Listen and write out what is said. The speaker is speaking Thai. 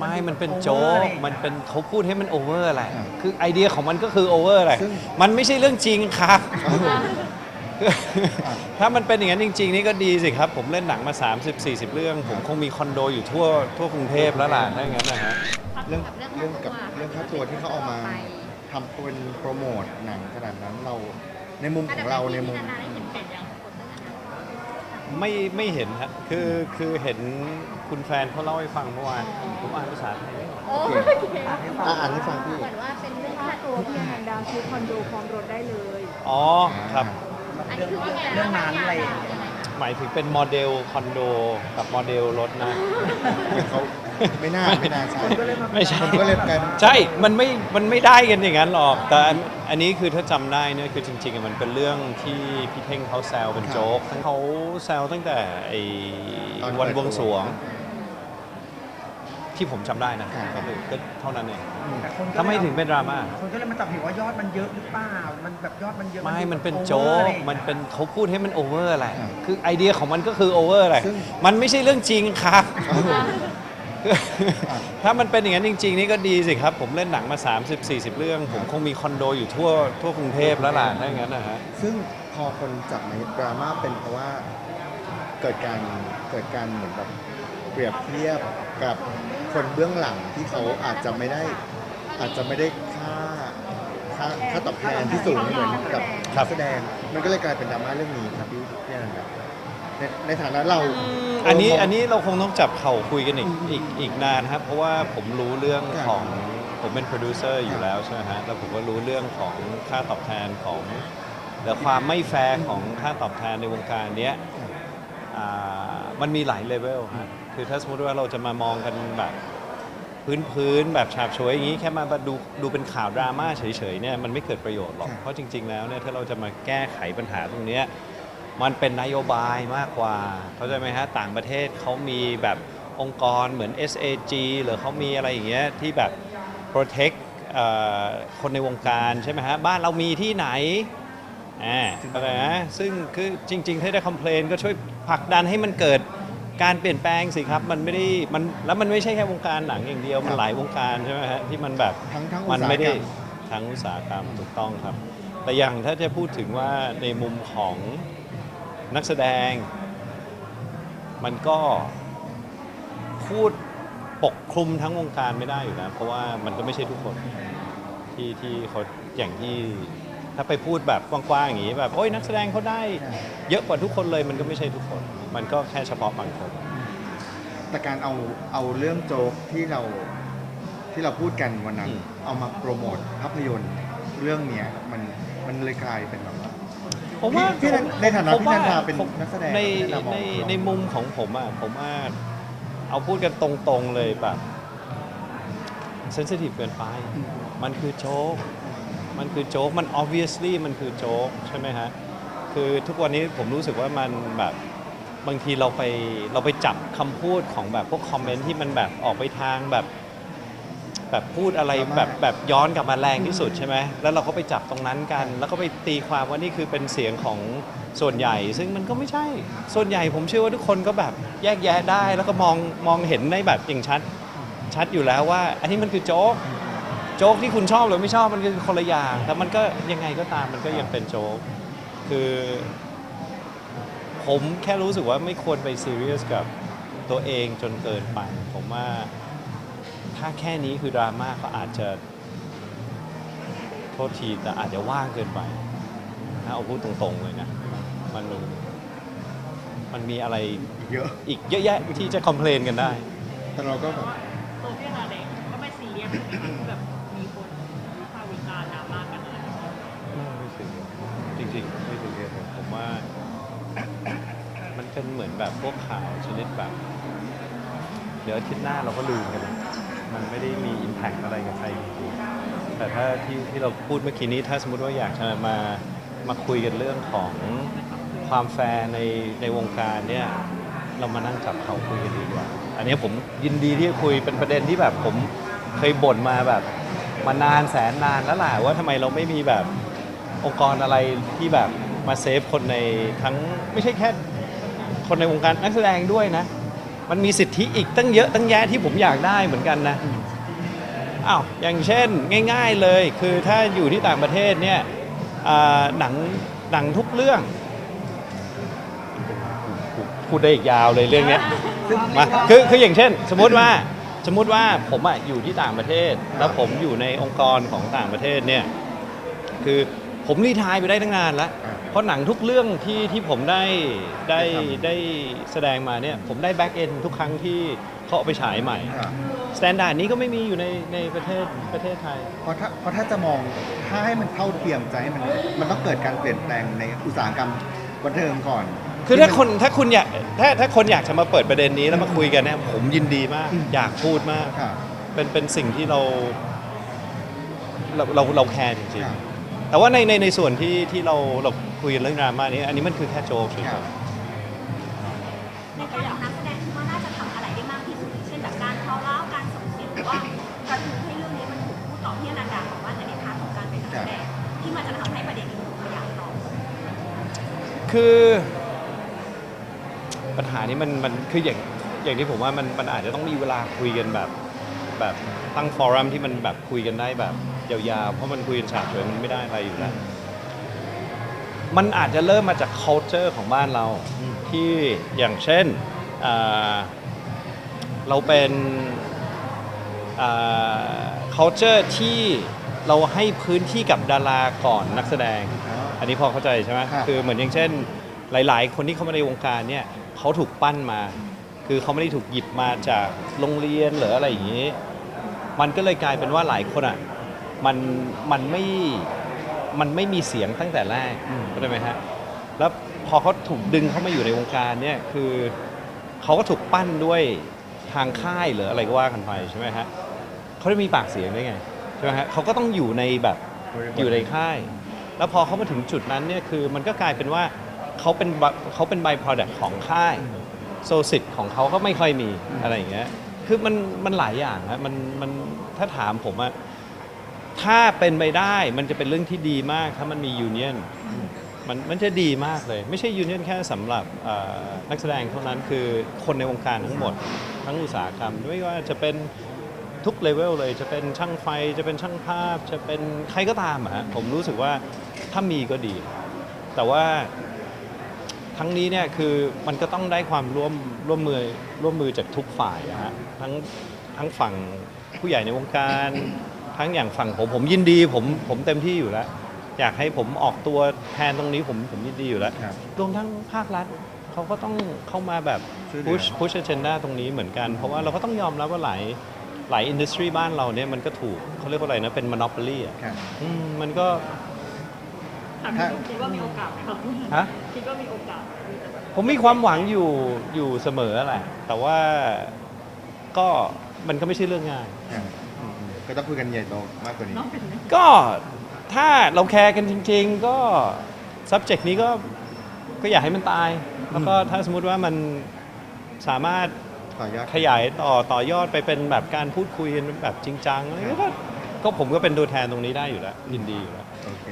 ไม่มันเป็นโจ๊กมันเป็นเขาพูดให้มันโอเวอร์อะไรอ่าคือไอเดียของมันก็คือโอเวอร์อะไรซึ่งมันไม่ใช่เรื่องจริงครับ ถ้ามันเป็นอย่างนั้นจริง ๆ นี่ก็ดีสิครับ ผมเล่นหนังมา 30-40 เรื่อง ผมคงมีคอนโดอยู่ทั่วทั่วกรุงเทพแล้วล่ะถ้าอย่างนั้นนะฮะเรื่องเรื่องกับเรื่องค่าตัวที่เขาเอามาทำเป็นโปรโมทหนังขนาดนั้นเราในมุมของเราในมุม ไม่ไม่เห็นฮะคือคือเห็นคุณแฟนเขาเล่าให้ฟังเมื่อวาน ผมอ่านภาษาไทยไม่ออก โอ้ยอะอ่านให้ฟังพี่ เหมือนว่าเป็นเรื่องค่าค่าตัตัววพี่อนันดาซื้อคอนโดพร้อมรถได้เลย อ๋อครับ อันนี้คือว่าไงเรื่องนั้นอะไรอย่างเงี้ย หมายถึงเป็นโมเดลคอนโดกับโมเดลรถนะ เขา ไม่น่าไม่น่าใช่ ไม่ใช่คนก็เลยกลายเป็น ใช่ มันไม่ มันไม่ได้กันอย่างนั้นหรอก แต่อันอันนี้คือถ้าจำได้เนี่ยคือจริงๆอะมันเป็นเรื่องที่พี่เท่งเขาแซวเป็นโจ๊กเขาแซวตั้งแต่ไอ้ตอนวันเปิดบวงสรวงตัวที่ผมจำได้นะครับก็คือก็เท่านั้นเองแต่คนก็ทำไมถึงเป็นดราม่า คนก็เลยมาจับผิดว่ายอดมันเยอะหรือเปล่า มันแบบยอดมันเยอะไม่ มันเป็นโอวอร์โจ๊กอะไรอย่างมันงี้ยเป็นเขาพูดให้มันโอเวอร์อะไร ครับคือไอเดียของมันก็คือโอเวอร์อะไร ซึ่ง มันไม่ใช่เรื่องจริงครับอะ ถ้ามันเป็นอย่างนั้นจริง ๆ นี่ก็ดีสิครับ ผมเล่นหนังมา 30-40 เรื่อง ผมคงมีคอนโดอยู่ทั่วทั่วกรุงเทพแล้วล่ะถ้าอย่างนั้นนะฮะ ซึ่งพอคนจับในดราม่าเป็นเพราะว่าเกิดการเกิดการเหมือนแบบเปรียบเทียบกับคนเบื้องหลังที่เขาอาจจะไม่ได้อาจจะไม่ได้ค่าค่าค่าตอบแทนที่สูงเหมือนกับครันับกแสดง มันก็เลยกลายเป็นดราม่าเรื่องนี้ครับพี่พี่อนันดาในในฐานะเราอั นนี้เมงอันนี้เราคงต้องจับเข่าคุยกันอีกอีกอีกนานครับ เพราะว่าผมรู้เรื่องครับของผมเป็นโปรดิวเซอร์อยู่แล้วใช่ไหมฮะแล้วผมก็รู้เรื่องของค่าตอบแทนของและความไม่แฟร์ของค่าตอบแทนในวงการเนี้ยอ่ามันมีหลายเลเวลฮะคือถ้าสมมติว่าเราจะมามองกันแบบพื้นพื้นๆแบบฉาบฉวยอย่างนี้แค่มาดูดูเป็นข่าวดราม่าเฉยๆเนี่ยมันไม่เกิดประโยชน์หรอกครับเพราะจริง ๆ แล้วเนี่ยถ้าเราจะมาแก้ไขปัญหาตรงเนี้ย มันเป็นนโยบายมากกว่า เข้าใจไหมฮะ ต่างประเทศเขามีแบบองค์กรเหมือน SAG หรือเขามีอะไรอย่างเงี้ยที่แบบ protect เอ่อคนในวงการใช่ไหมฮะ บ้านเรามีที่ไหนอ่าเข้าใจไหมซึ่งคือจริง ๆ ถ้าได้คอมเพลนก็ช่วยผลักดันให้มันเกิดการเปลี่ยนแปลงสิครับ มันไม่ได้มันแล้วมันไม่ใช่แค่วงการหนังอย่างเดียว มันหลายวงการใช่ไหมฮะที่มันแบบทั้งทั้งอุมัตนสาหไม่กได้รรมทั้งอุตสาหกรรมถูกต้องครับ แต่อย่างถ้าจะพูดถึงว่าในมุมของ นักแสดง มันก็พูดปกคลุมทั้งวงการไม่ได้อยู่นะ เพราะว่ามันก็ไม่ใช่ทุกคนที่ที่เขาอย่างที่ถ้าไปพูดแบบกว้างๆอย่างนี้แบบโอ้ยนักแสดงเขาได้ เยอะกว่าทุกคนเลยมันก็ไม่ใช่ทุกคน มันก็แค่เฉพาะบางคน แต่การเอาเอาเรื่องโจ๊กที่เราที่เราพูดกันวันนั้น อืม เอามาโปรโมทภาพยนตร์เรื่องเนี้ยมันมันเลยกลายเป็นแบบว่า ผมว่าพี่ในในฐานะผมว่พี่นันทาเป็นผมนักแสดงในพี่นันทามองในลองในมุมของผมอะผมว่าเอาพูดกันตรงๆเลยแบบเซนซิทีฟเกินไป มันคือโจ๊ก มันคือโจ๊ก มัน obviously มันคือโจ๊ก ใช่ไหมฮะ คือทุกวันนี้ผมรู้สึกว่ามันแบบบางทีเราไปเราไปจับคำพูดของแบบพวกคอมเมนต์ที่มันแบบออกไปทางแบบ แบบพูดอะไรดราม่าแบบแบบย้อนกลับมาแรงที่สุดใช่ไหมแล้วเราก็ไปจับตรงนั้นกัน แล้วก็ไปตีความว่านี่คือเป็นเสียงของส่วนใหญ่ ซึ่งมันก็ไม่ใช่ ส่วนใหญ่ผมเชื่อว่าทุกคนก็แบบแยกแยะได้ แล้วก็มองมองเห็นในแบบอย่างชัดชัดอยู่แล้วว่า อันนี้มันคือโจ๊กโจ๊กที่คุณชอบหรือไม่ชอบมันคือคนละอย่างแต่มันก็ยังไงก็ตามมันก็ยังเป็นโจ๊กคือ ผมแค่รู้สึกว่าไม่ควรไปซีเรียสกับตัวเองจนเกินไปผมว่า ถ้าแค่นี้คือดราม่าก็อาจจะโทษทีแต่อาจจะว่างเกินไป ถ้าเอาพูดตรงๆเลยนะ มันมันมีอะไรเยอะอีกเยอะแยะที่จะคอมเพลนกันได้ แต่เราก็แบบตัวพี่อนันดาเองก็ไม่ซีเรียสแบบมีคนวิพากษ์วิจารณ์ดราม่ากันอะไรไม่ถึงจริงๆไม่ถึงเลยผมว่า มันเป็นเหมือนแบบพวกข่าวชนิดแบบ เดี๋ยวอาทิตย์หน้าเราก็ลืมกัน มันไม่ได้มีอิมแพคอะไรกับใครจริงๆแต่ถ้าที่ที่เราพูดเมื่อกี้นี้ถ้าสมมติว่าอยากจะมามาคุยกันเรื่องของความแฟร์ในในวงการเนี่ยเรามานั่งจับเขาคุยกันดีกว่า อันนี้ผมยินดีที่จะคุยเป็นประเด็นที่แบบผมเคยบ่นมาแบบมานานแสนนานแล้วแหละว่าทำไมเราไม่มีแบบองค์กรอะไรที่แบบมาเซฟคนในทั้งไม่ใช่แค่คนในวงการนักแสดงด้วยนะ มันมีสิทธิอีกตั้งเยอะตั้งแยะที่ผมอยากได้เหมือนกันนะอ้าวอย่างเช่นง่าย ๆเลย คือถ้าอยู่ที่ต่างประเทศเนี่ยอ่าหนังหนังทุกเรื่องพูดได้อีกยาวเลยเรื่องเนี้ยมาคือคืออย่างเช่น สมมุติว่าสมมุติว่าผมอะอยู่ที่ต่างประเทศ แล้วผมอยู่ในองค์กรของต่างประเทศเนี่ยคือผมรีไทายไปได้ตั้งนานแล้วอ่า เพราะหนังทุกเรื่องที่ที่ผมได้ได้ได้แสดงมาเนี่ยผมได้แบ็กเอนทุกครั้งที่เขาเอาไปฉายใหม่อะสแตนดาร์ดนี้ก็ไม่มีอยู่ในในประเทศประเทศไทย เพราะถ้าเพราะถ้าจะมองถ้าให้มันเท่าเทียมจะให้มันมันต้องเกิดการเปลี่ยนแปลงในอุตสาหกรรมบันเทิงก่อนคือถ้าคนถ้าคุณอยากถ้าถ้าคนอยากจะมาเปิดประเด็นนี้แล้วมาคุยกันเนี่ยผมยินดีมาก อยากพูดมาก ค่ะ เป็นเป็นสิ่งที่เรา เราเราเราแคร์จริงครับ ๆ แต่ว่าในในในส่วนที่ที่เราเราคุยกันเรื่องดราม่านี้ อันนี้มันคือแค่โจ๊กเฉยครับ ในการของนักแสดงคิดว่าน่าจะทำอะไรได้มากที่สุด เช่นแบบการเคาเล่าการส่งเสียงหรือว่ากระตุ้นให้เรื่องนี้มันถูกพูดต่อพี่อนันดาบอกว่าในพาร์ทของการเป็นนักแสดงที่มันจะทำให้ประเด็นนี้ถูกขยายต่อๆคือปัญหานี้มันมันคืออย่างอย่างที่ผมว่ามันมันอาจจะต้องมีเวลาคุยกันแบบ แบบตั้งฟอรัมที่มันแบบคุยกันได้แบบ ยาวๆ เพราะมันคุยกันฉาบเฉยมันไม่ได้อะไรอยู่แล้ว มันอาจจะเริ่มมาจาก culture ของบ้านเรา ที่อย่างเช่นอ่าเราเป็นอ่า culture ที่เราให้พื้นที่กับดาราก่อนนักแสดง อันนี้พอเข้าใจใช่ไหมครับ คือเหมือนอย่างเช่น หลาย ๆ คนที่เข้ามาในวงการเนี่ยเขาถูกปั้นมา คือเขาไม่ได้ถูกหยิบมาจากโรงเรียนหรืออะไรอย่างนี้ มันก็เลยกลายเป็นว่าหลายคนอะ มันมันไม่มันไม่มีเสียงตั้งแต่แรกเข้าใจไหมฮะแล้วพอเขาถูกดึงเข้ามาอยู่ในวงการเนี่ยคือเขาก็ถูกปั้นด้วยทางค่ายหรืออะไรก็ว่ากันไปใช่ไหมฮะเขาได้มีปากเสียงได้ไงใช่ไหมฮะเขาก็ต้องอยู่ในแบบอยู่ในค่าย แล้วพอเขามาถึงจุดนั้นเนี่ยคือมันก็กลายเป็นว่าเขาเป็นบเขาเป็น by product ของค่ายโซสิทธิ์ของเขาก็ไม่ค่อยมีอะไรอย่างเงี้ยคือมันมันหลายอย่างฮะมันมันถ้าถามผมอะ ถ้าเป็นไปได้มันจะเป็นเรื่องที่ดีมากถ้ามันมียูเนียนมันมันจะดีมากเลย ไม่ใช่ยูเนียนแค่สำหรับเอ่อนักแสดงเท่านั้นคือคนในวงการทั้งหมด ทั้งอุตสาหกรรมไม่ว่าจะเป็นทุกเลเวลเลย จะเป็นช่างไฟจะเป็นช่างภาพ จะเป็นใครก็ตามอะฮะผมรู้สึกว่าถ้ามีก็ดี แต่ว่าทั้งนี้เนี่ยคือมันก็ต้องได้ความร่วมร่วมมือร่วมมือจากทุกฝ่ายนะฮะทั้งทั้งฝั่งผู้ใหญ่ในวงการ ทั้งอย่างฝั่งผมผมยินดีผมผมเต็มที่อยู่แล้ว อยากให้ผมออกตัวแทนตรงนี้ผมผมยินดีอยู่แล้วครับ รวมทั้งภาครัฐเขาก็ต้องเข้ามาแบบช่วยเหลือ push push agenda ตรงนี้เหมือนกัน เพราะว่าเราก็ต้องยอมรับว่าหลายหลายอินดัสทรีบ้านเราเนี่ยมันก็ถูกเขาเรียกว่าอะไรนะเป็น monopoly อะครับ อืมมันก็ถามพี่ตุ้มคิดว่ามีโอกาสไหมครับฮะ คิดว่ามีโอกาสที่จะผมมีความหวังอยู่อยู่เสมอแหละ แต่ว่าก็มันก็ไม่ใช่เรื่องง่าย ครับอืม ก็ต้องคุยกันใหญ่โตมากกว่านี้ น้องเป็นไหมก็ถ้าเราแคร์กันจริง ๆ ก็ subject นี้ก็ก็อยากให้มันตาย แล้วก็ถ้าสมมติว่ามันสามารถต่อยอดขยายต่อต่อยอดไปเป็นแบบการพูดคุยกันแบบจริงจังอะไรเงี้ยก็ก็ผมก็เป็นตัวแทนตรงนี้ได้อยู่แล้วยินดีอยู่แล้ว โอเค